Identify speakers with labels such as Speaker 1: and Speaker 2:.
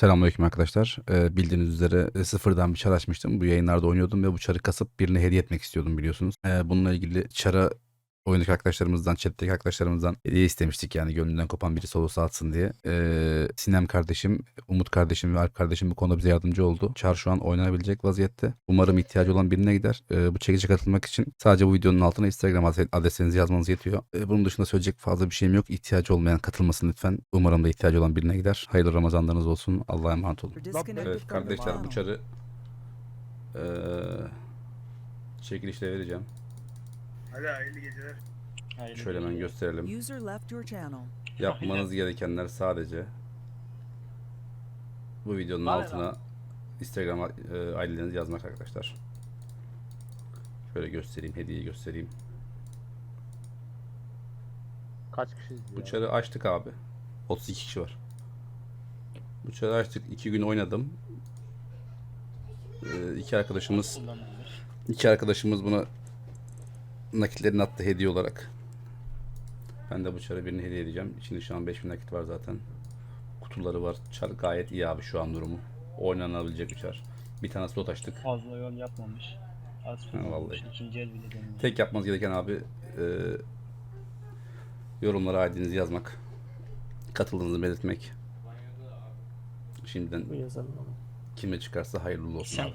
Speaker 1: Selamünaleyküm arkadaşlar. Ee, bildiğiniz üzere e, sıfırdan bir çar açmıştım. Bu yayınlarda oynuyordum ve bu çarı kasıp birine hediye etmek istiyordum biliyorsunuz. Ee, bununla ilgili çara oyundaki arkadaşlarımızdan, chat'teki arkadaşlarımızdan hediye istemiştik yani gönlünden kopan birisi olursa atsın diye. Ee, Sinem kardeşim, Umut kardeşim ve Alp kardeşim bu konuda bize yardımcı oldu. Çar şu an oynanabilecek vaziyette. Umarım ihtiyacı olan birine gider. Ee, bu çekilişe katılmak için sadece bu videonun altına Instagram adres- adresinizi yazmanız yetiyor. Ee, bunun dışında söyleyecek fazla bir şeyim yok. İhtiyacı olmayan katılmasın lütfen. Umarım da ihtiyacı olan birine gider. Hayırlı Ramazanlarınız olsun. Allah'a emanet olun. Evet kardeşler bu çarı eee çekilişle vereceğim.
Speaker 2: Hadi hayırlı geceler.
Speaker 1: Şöyle hemen gösterelim.
Speaker 3: User left your channel.
Speaker 1: Yapmanız gerekenler sadece bu videonun
Speaker 4: Aynen.
Speaker 1: altına Instagram eee, ID'lerinizi yazmak arkadaşlar. Şöyle göstereyim, hediyeyi göstereyim.
Speaker 4: Kaç kişiyiz ya?
Speaker 1: Bu çarı açtık abi. 32 kişi var. Bu çarı açtık. 2 gün oynadım. Eee iki arkadaşımız. İki arkadaşımız buna nakitlerini attı hediye olarak. Ben de bu çarı birine hediye edeceğim. İçinde şu an 5000 nakit var zaten. Kutuları var. Çar gayet iyi abi şu an durumu. Oynanabilecek bir çar. Bir tane slot açtık.
Speaker 4: Fazla yol yapmamış. Az kullanılmış.
Speaker 1: vallahi.
Speaker 4: İkinci el bile.
Speaker 1: Tek yapmanız gereken abi e, yorumlara ID'nizi yazmak. Katıldığınızı belirtmek. Şimdiden
Speaker 4: Bu yazalım ama.
Speaker 1: kime çıkarsa hayırlı olsun
Speaker 4: Sen
Speaker 1: abi.